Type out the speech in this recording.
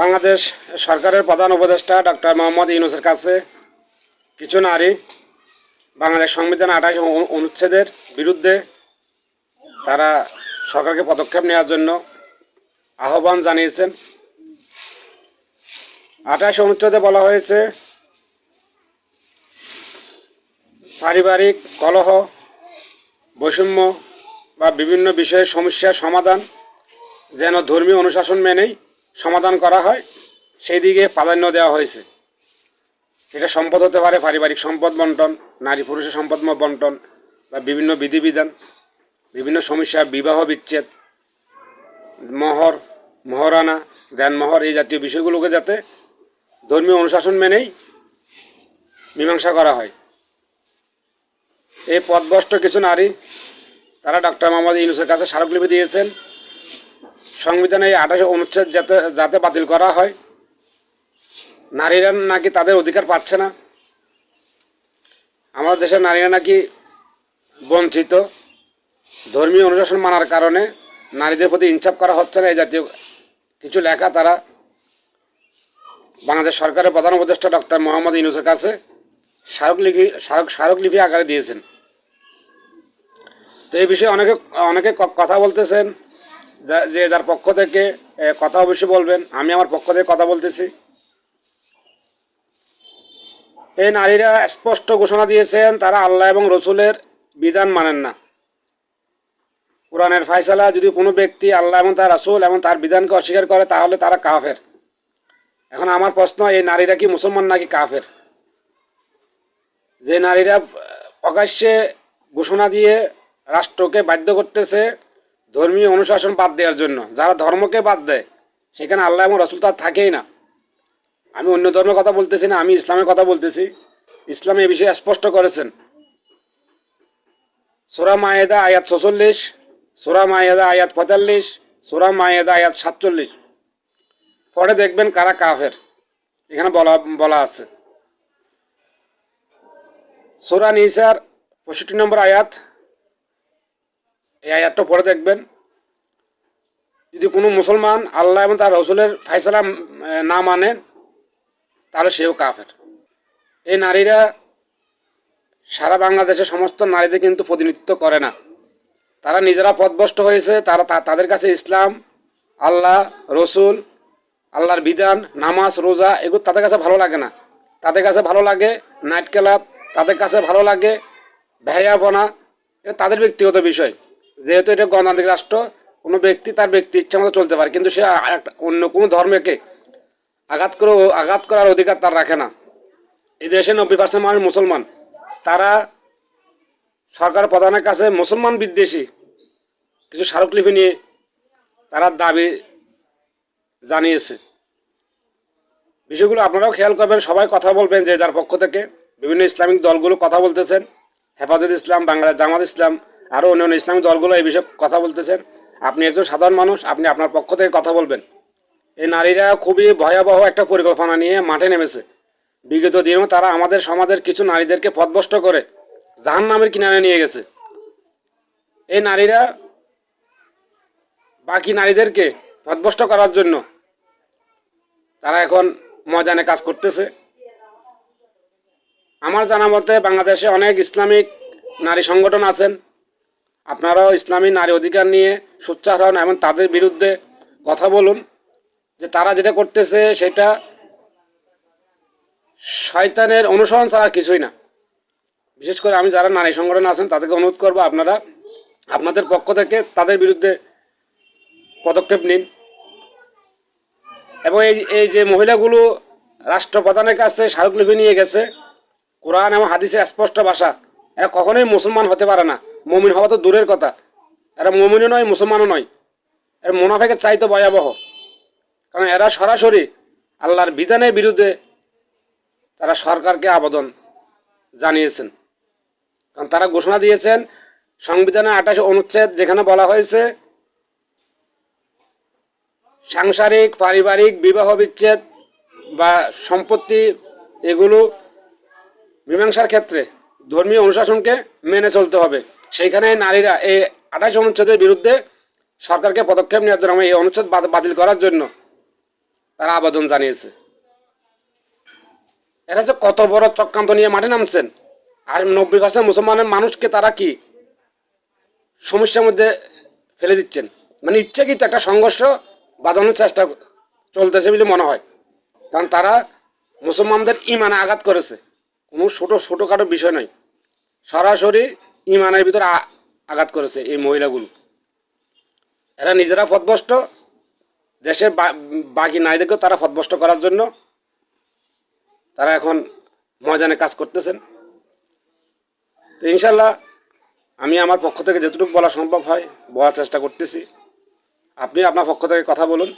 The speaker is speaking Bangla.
বাংলাদেশ সরকারের প্রধান উপদেষ্টা ডক্টর মোহাম্মদ ইউনুসের কাছে কিছু নারী বাংলাদেশ সংবিধান আঠাশ অনুচ্ছেদের বিরুদ্ধে তারা সরকারকে পদক্ষেপ নেওয়ার জন্য আহ্বান জানিয়েছেন। আঠাশ অনুচ্ছেদে বলা হয়েছে, পারিবারিক কলহ, বৈষম্য বা বিভিন্ন বিষয়ের সমস্যার সমাধান যেন ধর্মীয় অনুশাসন মেনেই সমাধান করা হয় সেই দিকে প্রাধান্য দেওয়া হয়েছে। এটা সম্পদ হতে পারে, পারিবারিক সম্পদ বন্টন, নারী পুরুষের সম্পদ বন্টন, বা বিভিন্ন বিধিবিধান, বিভিন্ন সমস্যা, বিবাহ বিচ্ছেদ, মহর, মহারানা দেনমোহর এই জাতীয় বিষয়গুলোকে যাতে ধর্মীয় অনুশাসন মেনেই মীমাংসা করা হয়। এই পদভ্রষ্ট কিছু নারী, তারা ডক্টর মোহাম্মদ ইউনুসের কাছে স্মারকলিপি দিয়েছেন সংবিধানে এই আঠাশ অনুচ্ছেদ যাতে যাতে বাতিল করা হয়। নারীরা নাকি তাদের অধিকার পাচ্ছে না। আমাদের দেশের নারীরা নাকি বঞ্চিত। ধর্মীয় অনুশাসন মানার কারণে নারীদের প্রতি ইনসাফ করা হচ্ছে না। এই জাতীয় কিছু লেখা তারা বাংলাদেশ সরকারের প্রধান উপদেষ্টা ডক্টর মোহাম্মদ ইউনুসের কাছে স্মারকলিপি স্মারক স্মারকলিপি আকারে দিয়েছেন। তো এই বিষয়ে অনেকে অনেকে কথা বলতেছেন। যা- যার পক্ষ থেকে কথা অবশ্যই বলবেন। আমি আমার পক্ষ থেকে কথা বলতেছি। এই নারীরা স্পষ্ট ঘোষণা দিয়েছেন, তারা আল্লাহ এবং রসুলের বিধান মানেন না। কোরআনের ফায়সালা, যদি কোনো ব্যক্তি আল্লাহ এবং তার রাসূল এবং তার বিধানকে অস্বীকার করে, তাহলে তারা কাফের। এখন আমার প্রশ্ন, এই নারীরা কি মুসলমান নাকি কাফের? যে নারীরা প্রকাশ্যে ঘোষণা দিয়ে রাষ্ট্রকে বাধ্য করতেছে ধর্মীয় অনুশাসন বাদ দেওয়ার জন্য। যারা ধর্মকে বাদ দেয়, সেখানে আল্লাহ এবং রসুল তার থাকেই না। আমি অন্য ধর্মের কথা বলতেছি না, আমি ইসলামের কথা বলতেছি। ইসলাম এ বিষয়ে স্পষ্ট করেছেন। সোরা মায়েদা আয়াত ছচল্লিশ, সোরা মায়েদা আয়াত পঁয়তাল্লিশ, সোরা মায়েদা আয়াত সাতচল্লিশ। পরে দেখবেন কারা কাফের। এখানে বলা বলা আছে। সোরা নিসার পঁয়ষট্টি নম্বর আয়াত এই আয়াতটা পরে দেখবেন। যদি কোনো মুসলমান আল্লাহ এবং তার রসুলের ফাইসালা না মানে তাহলে সেও কাফের। এই নারীরা সারা বাংলাদেশের সমস্ত নারীদের কিন্তু প্রতিনিধিত্ব করে না। তারা নিজেরা পথভ্রষ্ট হয়েছে, তারা তাদের কাছে ইসলাম, আল্লাহ, রসুল, আল্লাহর বিধান, নামাজ, রোজা, এগুলো তাদের কাছে ভালো লাগে না। তাদের কাছে ভালো লাগে নাইট ক্লাব, তাদের কাছে ভালো লাগে ভ্যায়াপনা এটা তাদের ব্যক্তিগত বিষয়। যেহেতু এটা গণতান্ত্রিক রাষ্ট্র, কোনো ব্যক্তি তার ব্যক্তি ইচ্ছা মতো চলতে পারে, কিন্তু সে অন্য কোনো ধর্মকে আঘাত করে আঘাত করার অধিকার তার রাখে না। এই দেশে নব্বই পার্সেন্ট মানুষ মুসলমান। তারা সরকার প্রধানের কাছে মুসলমান বিদ্বেষী, কিছু স্মারকলিপি নিয়ে তারা দাবি জানিয়েছে। বিষয়গুলো আপনারাও খেয়াল করবেন, সবাই কথা বলবেন যে যার পক্ষ থেকে বিভিন্ন ইসলামিক দলগুলো কথা বলতেছেন। হেফাজত ইসলাম বাংলা জামাত ইসলাম আরও অন্যান্য ইসলামিক দলগুলো এই বিষয়ে কথা বলতেছেন। আপনি একজন সাধারণ মানুষ, আপনি আপনার পক্ষ থেকে কথা বলবেন। এই নারীরা খুবই ভয়াবহ একটা পরিকল্পনা নিয়ে মাঠে নেমেছে। বিগত দিনেও তারা আমাদের সমাজের কিছু নারীদেরকে পথভ্রষ্ট করে জাহান নামের কিনারে নিয়ে গেছে। এই নারীরা বাকি নারীদেরকে পথভ্রষ্ট করার জন্য তারা এখন ময়দানে কাজ করতেছে। আমার জানা মতে বাংলাদেশে অনেক ইসলামিক নারী সংগঠন আছেন। আপনারাও ইসলামী নারী অধিকার নিয়ে সোচ্চার হন এবং তাদের বিরুদ্ধে কথা বলুন যে তারা যেটা করতেছে সেটা শয়তানের অনুসরণ ছাড়া কিছুই না। বিশেষ করে আমি যারা নারী সংগঠন আছেন, তাদেরকে অনুরোধ করব আপনারা আপনাদের পক্ষ থেকে তাদের বিরুদ্ধে পদক্ষেপ নিন। এবং এই এই যে মহিলাগুলো রাষ্ট্রপ্রধানের কাছে স্মারকলিপি নিয়ে গেছে, কোরআন এবং হাদিসে স্পষ্ট ভাষা, এরা কখনোই মুসলমান হতে পারে না। মমিন হওয়া তো দূরের কথা। এরা মমিনও নয়, মুসলমানও নয়। এরা মুনাফেকের চাইতে ভয়াবহ। কারণ এরা সরাসরি আল্লাহর বিধানের বিরুদ্ধে তারা সরকারকে আবেদন জানিয়েছেন। কারণ তারা ঘোষণা দিয়েছেন, সংবিধানের আঠাশ অনুচ্ছেদ যেখানে বলা হয়েছে, সাংসারিক, পারিবারিক বিবাহ বিচ্ছেদ বা সম্পত্তি এগুলো মীমাংসার ক্ষেত্রে ধর্মীয় অনুশাসনকে মেনে চলতে হবে। সেইখানে নারীরা এই আঠাশ অনুচ্ছেদের বিরুদ্ধে সরকারকে পদক্ষেপ নেওয়ার জন্য এই অনুচ্ছেদ বাত- বাতিল করার জন্য তারা আবেদন জানিয়েছে। এরা যে কত বড় চক্রান্ত নিয়ে মাঠে নামছেন। আর নব্বই পার্সেন্ট মুসলমানের মানুষকে তারা কি সমস্যার মধ্যে ফেলে দিচ্ছেন? মানে ইচ্ছে কিন্তু একটা সংঘর্ষ বাঁধানোর চেষ্টা চলতেছে বলে মনে হয়। কারণ তারা মুসলমানদের ইমানে আঘাত করেছে। কোনো ছোটো ছোটোখাটো বিষয় নয়। সরাসরি ইমানের ভিতরে আঘাত করেছে এই মহিলাগুলো। এরা নিজেরা পথভ্রষ্ট, দেশের বাকি নারীদেরকেও তারা পথভ্রষ্ট করার জন্য তারা এখন ময়দানে কাজ করতেছেন। তো ইনশাল্লাহ আমি আমার পক্ষ থেকে যেটুকু বলা সম্ভব হয়, বলার চেষ্টা করতেছি। আপনি আপনার পক্ষ থেকে কথা বলুন।